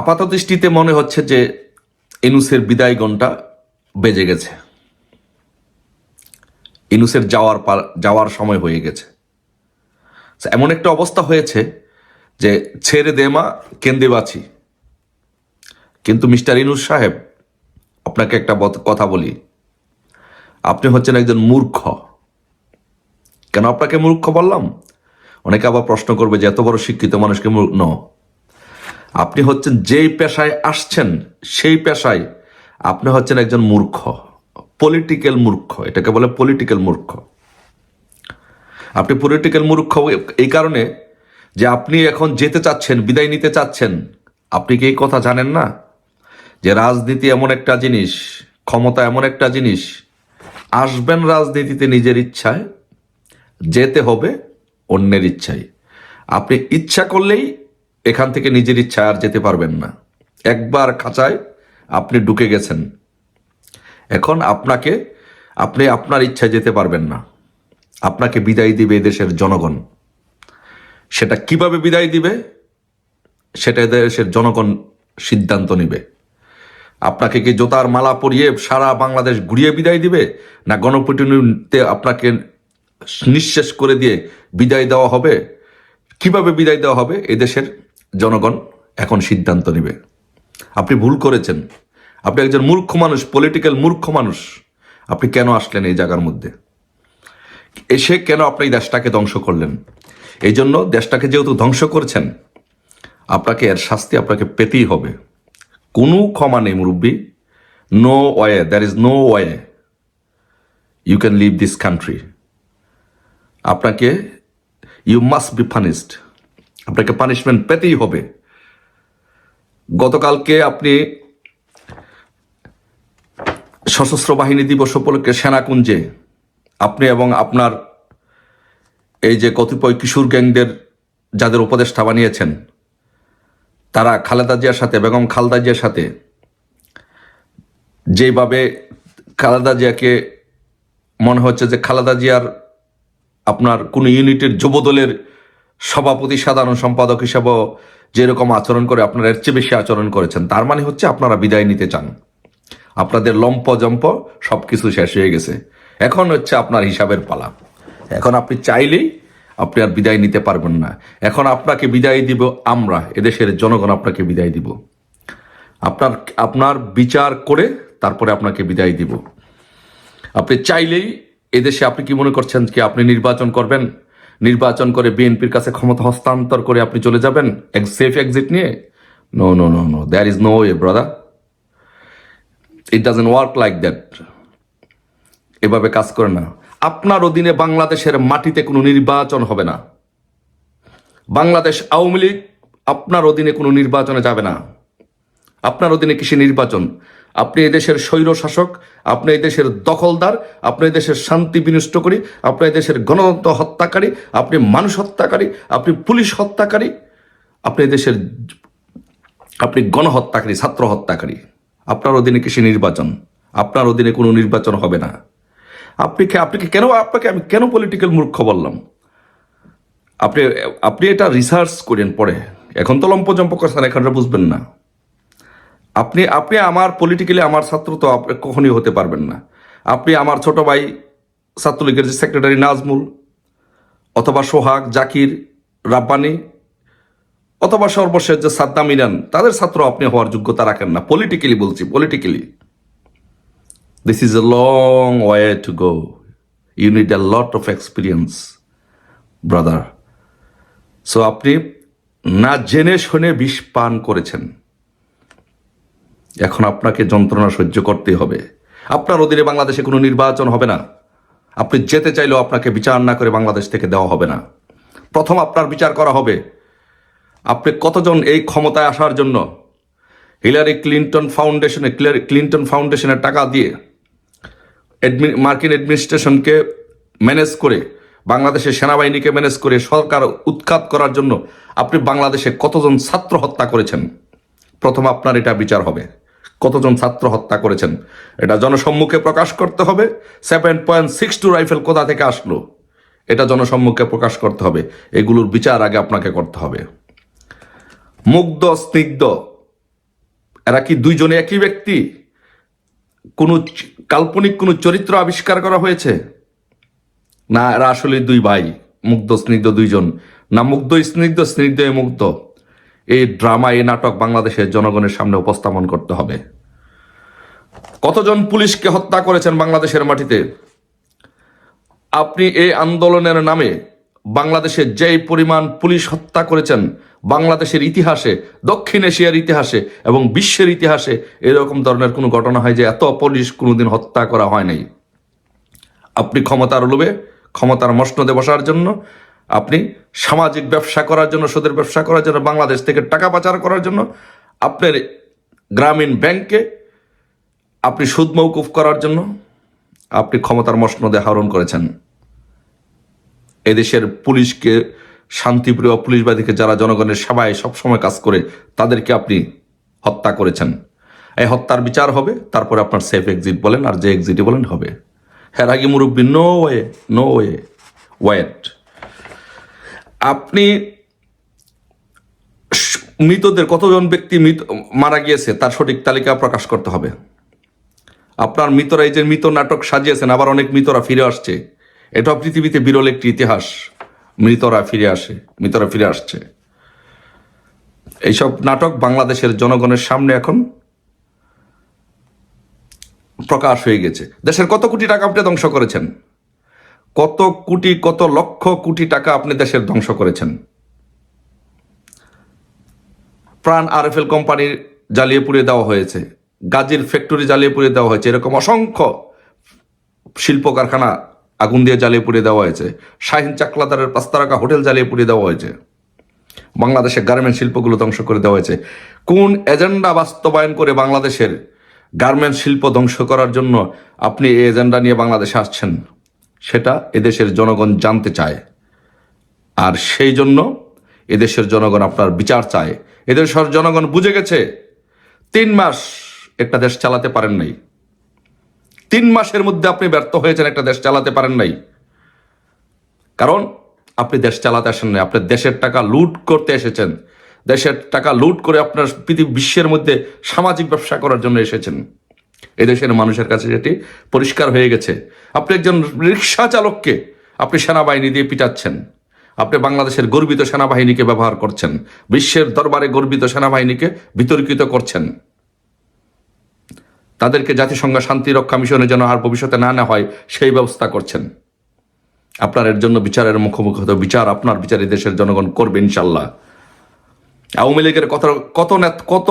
আপাত দৃষ্টিতে মনে হচ্ছে যে ইনুসের বিদায় ঘণ্টা বেজে গেছে। ইনুসের যাওয়ার যাওয়ার সময় হয়ে গেছে। এমন একটা অবস্থা হয়েছে যে ছেড়ে দেমা কেন্দে বাছি কিন্তু মিস্টার ইনুস সাহেব, আপনাকে একটা কথা বলি। আপনি হচ্ছেন একজন মূর্খ। কেন আপনাকে মূর্খ বললাম? অনেকে আবার প্রশ্ন করবে যে এত বড় শিক্ষিত মানুষকে মূর্খ ন। আপনি হচ্ছেন যেই পেশায় আসছেন, সেই পেশায় আপনি হচ্ছেন একজন মূর্খ পলিটিক্যাল মূর্খ, এটাকে বলে পলিটিক্যাল মূর্খ। আপনি পলিটিক্যাল মূর্খ এই কারণে যে আপনি এখন যেতে চাচ্ছেন, বিদায় নিতে চাচ্ছেন, আপনি কি এই কথা জানেন না? যে রাজনীতি এমন একটা জিনিস, ক্ষমতা এমন একটা জিনিস, আসবেন রাজনীতিতে নিজের ইচ্ছায়, যেতে হবে অন্যের ইচ্ছায়। আপনি ইচ্ছা করলেই এখান থেকে নিজের ইচ্ছায় আর যেতে পারবেন না। একবার খাঁচায় আপনি ঢুকে গেছেন। এখন আপনাকে, আপনি আপনার ইচ্ছায় যেতে পারবেন না। আপনাকে বিদায় দিবে এদেশের জনগণ। সেটা কীভাবে বিদায় দিবে? সেটা দেশের জনগণ সিদ্ধান্ত নিবে। আপনাকে কি জোতার মালা পরিয়ে সারা বাংলাদেশ ঘুরিয়ে বিদায় দিবে? না গণপিটুনিতে আপনাকে নিঃশেষ করে দিয়ে বিদায় দেওয়া হবে? কীভাবে বিদায় দেওয়া হবে এদেশের জনগণ এখন সিদ্ধান্ত নেবে। আপনি ভুল করেছেন। আপনি একজন মূর্খ মানুষ পলিটিক্যাল মূর্খ মানুষ। আপনি কেন আসলেন এই জায়গার মধ্যে? এসে কেন আপনি এই দেশটাকে ধ্বংস করলেন? এই জন্য দেশটাকে যেহেতু ধ্বংস করেছেন, আপনাকে এর শাস্তি আপনাকে পেতেই হবে। কোনো ক্ষমা নেই, মুরব্বী। No way there is no way you can leave this country আপনাকে ইউ মাস্ট বি পানিশড আপনাকে পানিশমেন্ট পেতেই হবে। গতকালকে আপনি সশস্ত্র বাহিনী দিবস উপলক্ষে সেনাকুঞ্জে আপনি এবং আপনার এই যে কতিপয় কিশোর গ্যাংদের যাদের উপদেষ্টা বানিয়েছেন, তারা খালেদা জিয়ার সাথে, বেগম খালেদা জিয়ার সাথে যেভাবে খালেদা জিয়াকে মনে হচ্ছে যে খালেদা জিয়ার আপনার কোনো ইউনিটের যুবদলের সভাপতি, সাধারণ সম্পাদক হিসাবেও যেরকম আচরণ করে আপনারা, এর চেয়ে বেশি আচরণ করেছেন। তার মানে হচ্ছে আপনারা বিদায় নিতে চান। আপনাদের লম্প জম্প সব কিছু শেষ হয়ে গেছে। এখন হচ্ছে আপনার হিসাবের পালা। এখন আপনি চাইলেই আপনি আর বিদায় নিতে পারবেন না। এখন আপনাকে বিদায় দিব আমরা, এদেশের জনগণ আপনাকে বিদায় দিব। আপনার আপনার বিচার করে তারপরে আপনাকে বিদায় দিব। আপনি চাইলেই এদেশে আপনি কি মনে করছেন কি আপনি নির্বাচন করবেন? নির্বাচন করে বিএনপির কাছে ক্ষমতা হস্তান্তর করে আপনি চলে যাবেন? সেফ এক্সিট নিয়ে? No no no no there is no way brother it doesn't work like that এভাবে কাজ করে না। আপনার অধীনে বাংলাদেশের মাটিতে কোনো নির্বাচন হবে না। বাংলাদেশ আওয়ামী লীগ আপনার অধীনে কোনো নির্বাচনে যাবে না। আপনার অধীনে কৃষি নির্বাচন। আপনি এই দেশের স্বৈর শাসক, আপনি এই দেশের দখলদার, আপনি দেশের শান্তি বিনষ্ট করি আপনি দেশের গণতন্ত্র হত্যাকারী, আপনি মানুষ হত্যাকারী, আপনি পুলিশ হত্যাকারী, আপনি দেশের আপনি গণহত্যাকারী, ছাত্র হত্যাকারী। আপনার অধীনে কৃষি নির্বাচন। আপনার অধীনে কোনো নির্বাচন হবে না। আপনি আপনি কেন আপনাকে আমি কেন পলিটিক্যাল মূর্খ বললাম? আপনি আপনি এটা রিসার্চ করেন পরে। এখন তো লম্পজম্প করছেন এখানটা বুঝবেন না। আপনি আপনি আমার পলিটিক্যালি আমার ছাত্র তো কখনই হতে পারবেন না। আপনি আমার ছোট ভাই ছাত্রলীগের যে সেক্রেটারি নাজমুল, অথবা সোহাগ, জাকির, রাব্বানি, অথবা সর্বশেষ যে সাদ্দাম ইরান, তাদের ছাত্র আপনি হওয়ার যোগ্যতা রাখেন না। পলিটিক্যালি বলছি politically this is a long way to go you need a lot of experience brother so আপনি না জেনে শুনে বিষ পান করেছেন। এখন আপনাকে যন্ত্রণা সহ্য করতে হবে। আপনার অধীনে বাংলাদেশে কোনো নির্বাচন হবে না। আপনি যেতে চাইলেও আপনাকে বিচার না করে বাংলাদেশ থেকে দেওয়া হবে না। প্রথম আপনার বিচার করা হবে। আপনি কতজন এই ক্ষমতায় আসার জন্য? হিলারি ক্লিন্টন ফাউন্ডেশনে ক্লিন্টন ফাউন্ডেশনের টাকা দিয়ে মার্কিন অ্যাডমিনিস্ট্রেশনকে ম্যানেজ করে, বাংলাদেশের সেনাবাহিনীকে ম্যানেজ করে সরকার উৎখাত করার জন্য আপনি বাংলাদেশে কতজন ছাত্র হত্যা করেছেন? প্রথম আপনার এটা বিচার হবে। কতজন ছাত্র হত্যা করেছেন? এটা জনসম্মুখে প্রকাশ করতে হবে। Seven point six two rifle কোথা থেকে আসলো? এটা জনসম্মুখে প্রকাশ করতে হবে। এগুলোর বিচার আগে আপনাকে করতে হবে। মুগ্ধ, স্নিগ্ধ, এরা কি দুইজনে একই ব্যক্তি? কোন কাল্পনিক কোন চরিত্র আবিষ্কার করা হয়েছে? না, এরা আসলে দুই ভাই, মুগ্ধ, স্নিগ্ধ দুইজন। না, মুগ্ধ, স্নিগ্ধ স্নিগ্ধ মুগ্ধ। এই ড্রামা, এই নাটক বাংলাদেশের জনগণের সামনে উপস্থাপন করতে হবে। কতজন পুলিশকে হত্যা করেছেন বাংলাদেশের মাটিতে? আপনি এই আন্দোলনের নামে বাংলাদেশে যেই পরিমাণ পুলিশ হত্যা করেছেন, বাংলাদেশের ইতিহাসে, দক্ষিণ এশিয়ার ইতিহাসে এবং বিশ্বের ইতিহাসে এরকম ধরনের কোনো ঘটনা হয় যে এত পুলিশ কোনোদিন হত্যা করা হয় নাই। আপনি ক্ষমতার লোভে, ক্ষমতার মসনদে বসার জন্য আপনি সামাজিক ব্যবসা করার জন্য, সুদের ব্যবসা করার জন্য, বাংলাদেশ থেকে টাকা পাচার করার জন্য আপনার গ্রামীণ ব্যাংকে আপনি সুদ মৌকুফ করার জন্য আপনি ক্ষমতার মসনদে আহরণ করেছেন। এদেশের পুলিশকে, শান্তিপ্রিয় পুলিশবাদীকে যারা জনগণের সেবায় সবসময় কাজ করে, তাদেরকে আপনি হত্যা করেছেন। এই হত্যার বিচার হবে, তারপরে আপনার সেফ এক্সিট বলেন আর যে এক্সিটই বলেন হবে। হ্যাঁ আগে মুরব্বী no way no way wait আপনি মৃতদের কতজন ব্যক্তি মৃত, মারা গিয়েছে তার সঠিক তালিকা প্রকাশ করতে হবে। আপনার মৃতরা এই যে মৃত নাটক সাজিয়েছেন, আবার অনেক মৃতরা ফিরে আসছে। এটা পৃথিবীতে বিরল একটি ইতিহাস। মৃতরা ফিরে আসে, মৃতরা ফিরে আসছে। এইসব নাটক বাংলাদেশের জনগণের সামনে এখন প্রকাশ হয়ে গেছে। দেশের কত কোটি টাকা আপনি ধ্বংস করেছেন? কত কোটি, কত লক্ষ কোটি টাকা আপনি দেশের ধ্বংস করেছেন? প্রাণ আরএফএল কোম্পানির জ্বালিয়ে পুড়িয়ে দেওয়া হয়েছে, গাজীর ফ্যাক্টরি জ্বালিয়ে পুড়িয়ে দেওয়া হয়েছে, এরকম অসংখ্য শিল্প কারখানা আগুন দিয়ে জ্বালিয়ে পুড়িয়ে দেওয়া হয়েছে, শাহিন চাকলাদারের পাঁচতারাকা হোটেল জ্বালিয়ে পুড়িয়ে দেওয়া হয়েছে, বাংলাদেশের গার্মেন্ট শিল্পগুলো ধ্বংস করে দেওয়া হয়েছে। কোন এজেন্ডা বাস্তবায়ন করে বাংলাদেশের গার্মেন্ট শিল্প ধ্বংস করার জন্য আপনি এই এজেন্ডা নিয়ে বাংলাদেশে আসছেন? সেটা এদেশের জনগণ জানতে চায়। আর সেই জন্য এদেশের জনগণ আপনার বিচার চায়। এদেশের জনগণ বুঝে গেছে, তিন মাস একটা দেশ চালাতে পারেন নাই। তিন মাসের মধ্যে আপনি ব্যর্থ হয়েছেন একটা দেশ চালাতে পারেন নাই। কারণ আপনি দেশ চালাতে আসেন নাই, আপনি দেশের টাকা লুট করতে এসেছেন। দেশের টাকা লুট করে আপনার পৃথিবী, বিশ্বের মধ্যে সামাজিক ব্যবসা করার জন্য এসেছেন। এদেশের মানুষের কাছে সেটি পরিষ্কার হয়ে গেছে। আপনি একজন রিক্সা চালককে আপনি সেনাবাহিনী দিয়ে পিটাচ্ছেন। আপনি বাংলাদেশের গর্বিত সেনাবাহিনীকে ব্যবহার করছেন। বিশ্বের দরবারে গর্বিত সেনাবাহিনীকে বিতর্কিত করছেন। তাদেরকে জাতিসংঘ শান্তি রক্ষা মিশনে যেন আর ভবিষ্যতে না না হয় সেই ব্যবস্থা করছেন। আপনার এর জন্য বিচারের মুখোমুখি হতে বিচার আপনার বিচারে দেশের জনগণ করবে ইনশাল্লাহ। আওয়ামী লীগের কত কত কত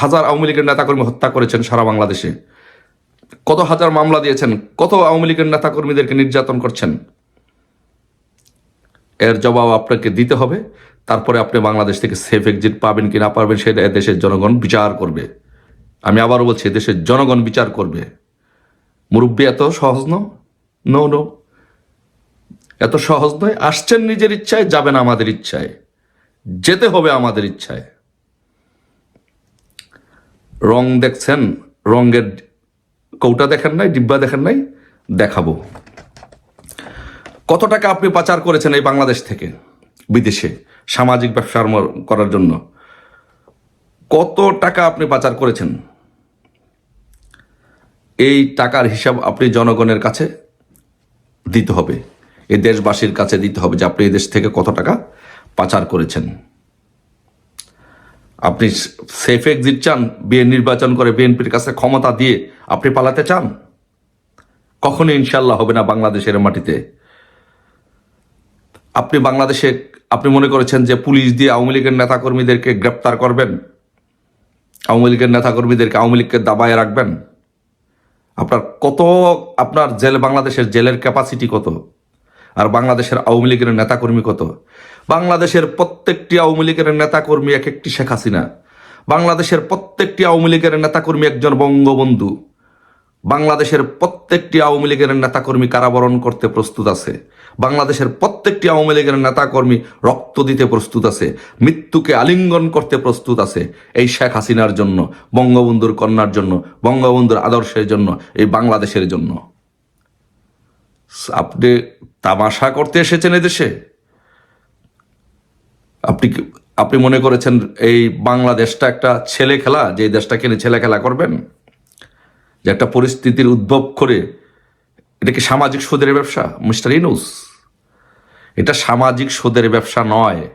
হাজার আওয়ামী লীগের নেতাকর্মী হত্যা করেছেন সারা বাংলাদেশে? কত হাজার মামলা দিয়েছেন? কত আওয়ামী লীগের নেতাকর্মীদেরকে নির্যাতন করছেন? এর জবাব আপনাকে দিতে হবে। তারপরে আপনি বাংলাদেশ থেকে সেফ এক্সিট পাবেন কি না পারবেন সেটা দেশের জনগণ বিচার করবে। আমি আবারও বলছি, দেশের জনগণ বিচার করবে। মুরব্বী এত সহজ ন নো নো এত সহজ নয়। আসছেন নিজের ইচ্ছায়, যাবেন আমাদের ইচ্ছায়। যেতে হবে আমাদের ইচ্ছায়। রং দেখছেন, রঙের কৌটা দেখেন নাই, ডিব্বা দেখেন নাই, দেখাবো। কত টাকা আপনি পাচার করেছেন এই বাংলাদেশ থেকে, বিদেশে, সামাজিক ব্যবসা আরম্ভ করার জন্য? কত টাকা আপনি পাচার করেছেন? এই টাকার হিসাব আপনি জনগণের কাছে দিতে হবে। এই দেশবাসীর কাছে দিতে হবে যে আপনি এই দেশ থেকে কত টাকা পাচার করেছেন। আপনি সেফ এক্সিট চান বিয়ে নির্বাচন করে বিএনপির কাছে ক্ষমতা দিয়ে আপনি পালাতে চান? কখনো ইনশাল্লাহ হবে না বাংলাদেশের মাটিতে। আপনি বাংলাদেশে, আপনি মনে করেছেন যে পুলিশ দিয়ে আওয়ামী লীগের নেতাকর্মীদেরকে গ্রেপ্তার করবেন? আওয়ামী লীগের নেতাকর্মীদেরকে আওয়ামী লীগকে দাবায় রাখবেন? আপনার কত, আপনার জেল, বাংলাদেশের জেলের ক্যাপাসিটি কত? আর বাংলাদেশের আওয়ামী লীগের নেতাকর্মী কত? বাংলাদেশের প্রত্যেকটি আওয়ামী লীগের নেতাকর্মী এক একটি শেখ হাসিনা। বাংলাদেশের প্রত্যেকটি আওয়ামী লীগের নেতাকর্মী একজন বঙ্গবন্ধু। বাংলাদেশের প্রত্যেকটি আওয়ামী লীগের নেতাকর্মী কারাবরণ করতে প্রস্তুত আছে। বাংলাদেশের প্রত্যেকটি আওয়ামী লীগের নেতাকর্মী রক্ত দিতে প্রস্তুত আছে। মৃত্যুকে আলিঙ্গন করতে প্রস্তুত আছে এই শেখ হাসিনার জন্য, বঙ্গবন্ধুর কন্যার জন্য, বঙ্গবন্ধুর আদর্শের জন্য, এই বাংলাদেশের জন্য। আপনি তামাশা করতে এসেছেন এদেশে? আপনি আপনি মনে করেছেন এই বাংলাদেশটা একটা ছেলে খেলা, যে এই দেশটাকে নিয়ে ছেলে খেলা করবেন? যে একটা পরিস্থিতির উদ্ভব করে, এটা কি সামাজিক সুদের ব্যবসা, মিস্টার ইনুস? এটা সামাজিক সুদের ব্যবসা নয়।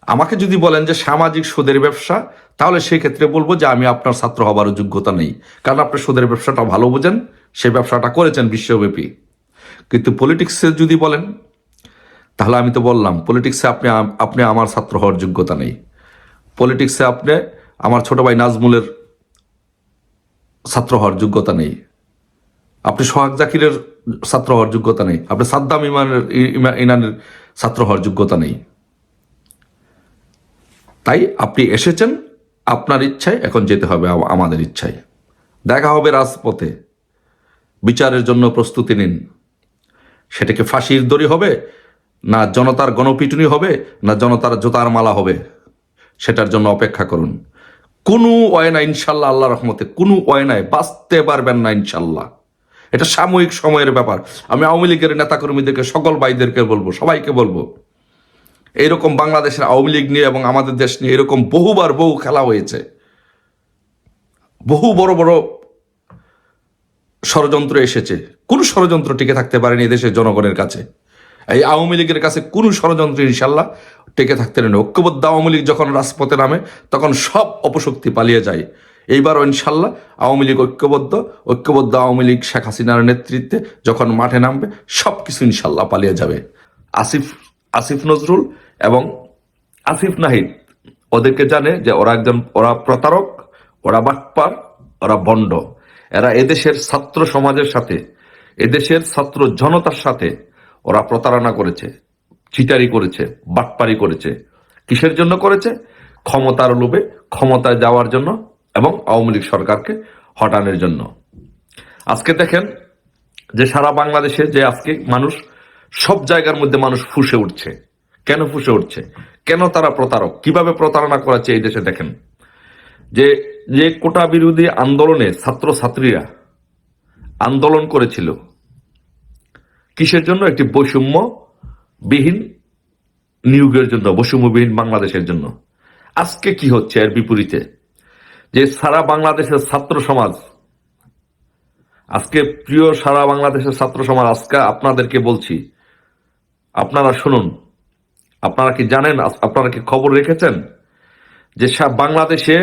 আমাকে যদি বলেন যে সামাজিক সুদের ব্যবসা, তাহলে সেই ক্ষেত্রে বলব যে আমি আপনার ছাত্র হবারও যোগ্যতা নেই। কারণ আপনি সুদের ব্যবসাটা ভালো বোঝেন সেই ব্যবসাটা করেছেন বিশ্বব্যাপী। কিন্তু পলিটিক্সে যদি বলেন তাহলে আমি তো বললাম পলিটিক্সে আপনি আপনি আমার ছাত্র হওয়ার যোগ্যতা নেই। পলিটিক্সে আপনি আমার ছোট ভাই নাজমুলের ছাত্র হওয়ার যোগ্যতা নেই। আপনি সোহাগ জাকিরের ছাত্র হওয়ার যোগ্যতা নেই। আপনি সাদ্দাম ইমানের ইমা- ইনানের ছাত্র হওয়ার যোগ্যতা নেই। তাই আপনি এসেছেন আপনার ইচ্ছায়, এখন যেতে হবে আমাদের ইচ্ছায়। দেখা হবে রাজপথে। বিচারের জন্য প্রস্তুতি নিন। সেটাকে ফাঁসির দড়ি হবে না জনতার গণপিটুনি হবে, না জনতার জোতার মালা হবে। সেটার জন্য অপেক্ষা করুন। কোনো ওয়না ইনশাল্লাহ আল্লাহ রহমতে, কোনো ওয়নায় বাঁচতে পারবেন না ইনশাল্লাহ। এটা সাময়িক সময়ের ব্যাপার। আমি আওয়ামী লীগের নেতাকর্মীদেরকে, সকল ভাইদেরকে বলব, সবাইকে বলব, এইরকম বাংলাদেশের আওয়ামী লীগ নিয়ে এবং আমাদের দেশ নিয়ে এরকম বহুবার বহু খেলা হয়েছে। বহু বড় বড় ষড়যন্ত্র এসেছে। কোন ষড়যন্ত্র টিকে থাকতে পারেনি দেশের জনগণের কাছে। এই আওয়ামী লীগের কাছে কোন ষড়যন্ত্র ইনশাল্লাহ টেকে থাকতে নেই। ঐক্যবদ্ধ আওয়ামী লীগ যখন রাজপথে নামে, তখন সব অপশক্তি পালিয়ে যায়। এইবারও ইনশাল্লাহ আওয়ামী লীগ ঐক্যবদ্ধ ঐক্যবদ্ধ আওয়ামী লীগ শেখ হাসিনার নেতৃত্বে যখন মাঠে নামবে সব কিছু ইনশাল্লাহ পালিয়ে যাবে। আসিফ আসিফ নজরুল এবং আসিফ নাহিদ, ওদেরকে জানে যে ওরা একজন, ওরা প্রতারক, ওরা বাটপার, ওরা বন্ড। এরা এদেশের ছাত্র সমাজের সাথে, এদেশের ছাত্র জনতার সাথে ওরা প্রতারণা করেছে চিটারি করেছে, বাটপারি করেছে। কিসের জন্য করেছে? ক্ষমতার লোভে, ক্ষমতায় যাওয়ার জন্য এবং আওয়ামী লীগ সরকারকে হটানোর জন্য। আজকে দেখেন যে সারা বাংলাদেশে যে আজকে মানুষ, সব জায়গার মধ্যে মানুষ ফুসে উঠছে। কেন ফুসে উঠছে? কেন তারা প্রতারক? কীভাবে প্রতারণা করাচ্ছে এই দেশে দেখেন। যে যে কোটা বিরোধী আন্দোলনে ছাত্র ছাত্রীরা আন্দোলন করেছিল কিসের জন্য? একটি বৈষম্য বিহীন নিয়োগের জন্য, বৈষম্যবিহীন বাংলাদেশের জন্য। আজকে কি হচ্ছে এর বিপরীতে? যে সারা বাংলাদেশের ছাত্র সমাজ, আজকে প্রিয় সারা বাংলাদেশের ছাত্র সমাজ, আজকে আপনাদেরকে বলছি, আপনারা শুনুন, আপনারা কি জানেন, আপনারা কি খবর রেখেছেন যে বাংলাদেশে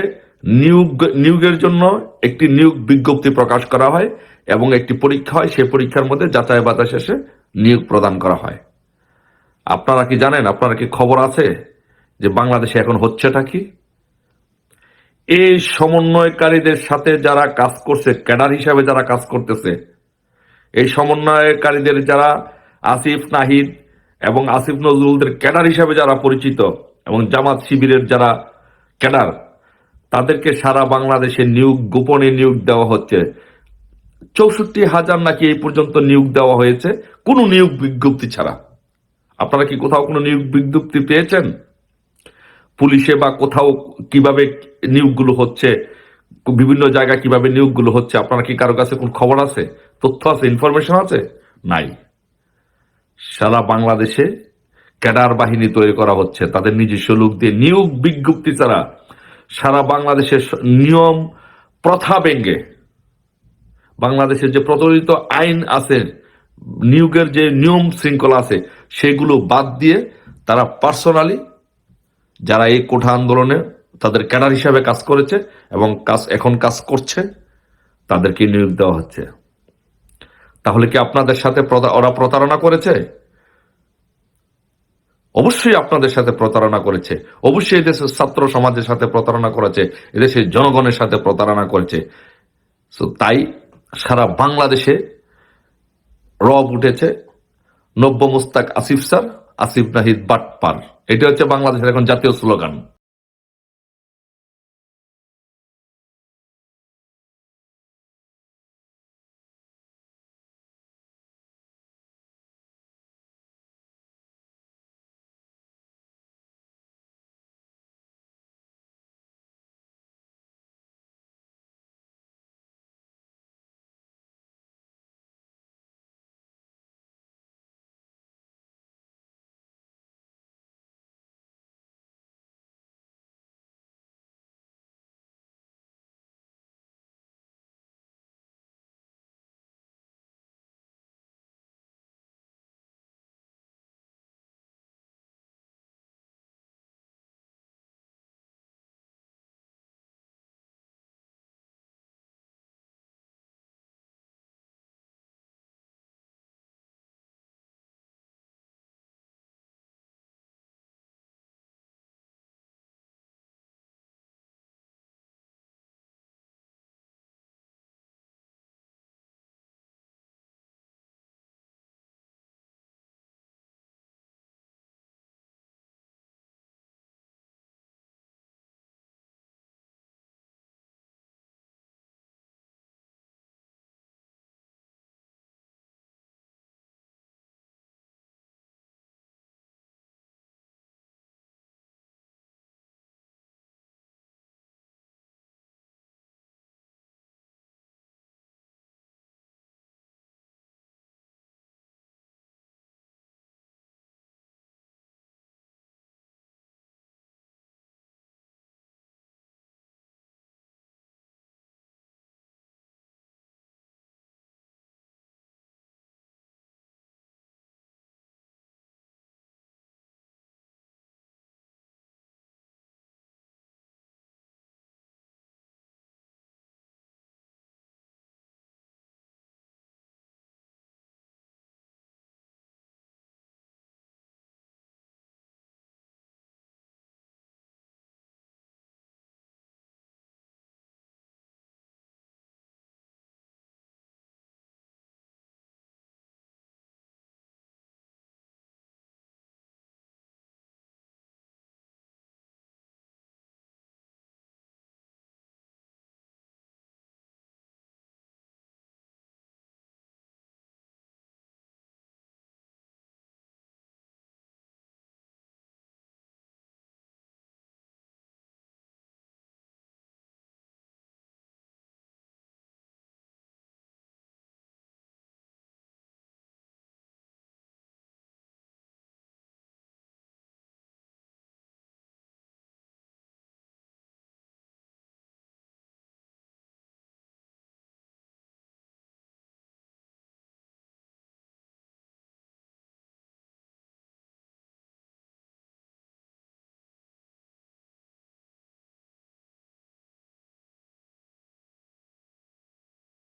নিয়োগ, নিয়োগের জন্য একটি নিয়োগ বিজ্ঞপ্তি প্রকাশ করা হয় এবং একটি পরীক্ষা হয়। সেই পরীক্ষার মধ্যে যাচাই বাছাই শেষে নিয়োগ প্রদান করা হয়। আপনারা কি জানেন, আপনারা কি খবর আছে যে বাংলাদেশে এখন হচ্ছেটা কি? এই সমন্বয়কারীদের সাথে যারা কাজ করছে, ক্যাডার হিসাবে যারা কাজ করতেছে, এই সমন্বয়কারীদের যারা আসিফ, নাহিদ এবং আসিফ নজরুলদের ক্যাডার হিসাবে যারা পরিচিত এবং জামাত শিবিরের যারা ক্যাডার তাদেরকে সারা বাংলাদেশে নিয়োগ, গোপনে নিয়োগ দেওয়া হচ্ছে। চৌষট্টি হাজার নাকি এই পর্যন্ত নিয়োগ দেওয়া হয়েছে। কোনো নিয়োগ বিজ্ঞপ্তি ছাড়া। আপনারা কি কোথাও কোনো নিয়োগ বিজ্ঞপ্তি পেয়েছেন? পুলিশে বা কোথাও কীভাবে নিয়োগগুলো হচ্ছে, বিভিন্ন জায়গায় কীভাবে নিয়োগগুলো হচ্ছে, আপনারা কি কারও কাছে কোন খবর আছে? তথ্য আছে? ইনফরমেশন আছে? নাই। সারা বাংলাদেশে ক্যাডার বাহিনী তৈরি করা হচ্ছে। তাদের নিজস্ব লোক দিয়ে নিয়োগ বিজ্ঞপ্তি ছাড়া সারা বাংলাদেশের নিয়ম প্রথা ব্যঙ্গে বাংলাদেশের যে প্রচলিত আইন আছে, নিয়োগের যে নিয়ম শৃঙ্খলা আছে, সেগুলো বাদ দিয়ে তারা পার্সোনালি যারা এই কোঠা আন্দোলনে তাদের ক্যাডার হিসাবে কাজ করেছে এবং কাজ এখন কাজ করছে, তাদেরকে নিয়োগ দেওয়া হচ্ছে। তাহলে কি আপনাদের সাথে ওরা প্রতারণা করেছে? অবশ্যই আপনাদের সাথে প্রতারণা করেছে। অবশ্যই এদেশের ছাত্র সমাজের সাথে প্রতারণা করেছে, এদেশের জনগণের সাথে প্রতারণা করেছে। সো তাই সারা বাংলাদেশে রব উঠেছে নব্য মুস্তাক আসিফ স্যার, আসিফ নাহিদ বাটপার। এটা হচ্ছে বাংলাদেশের এখন জাতীয় স্লোগান।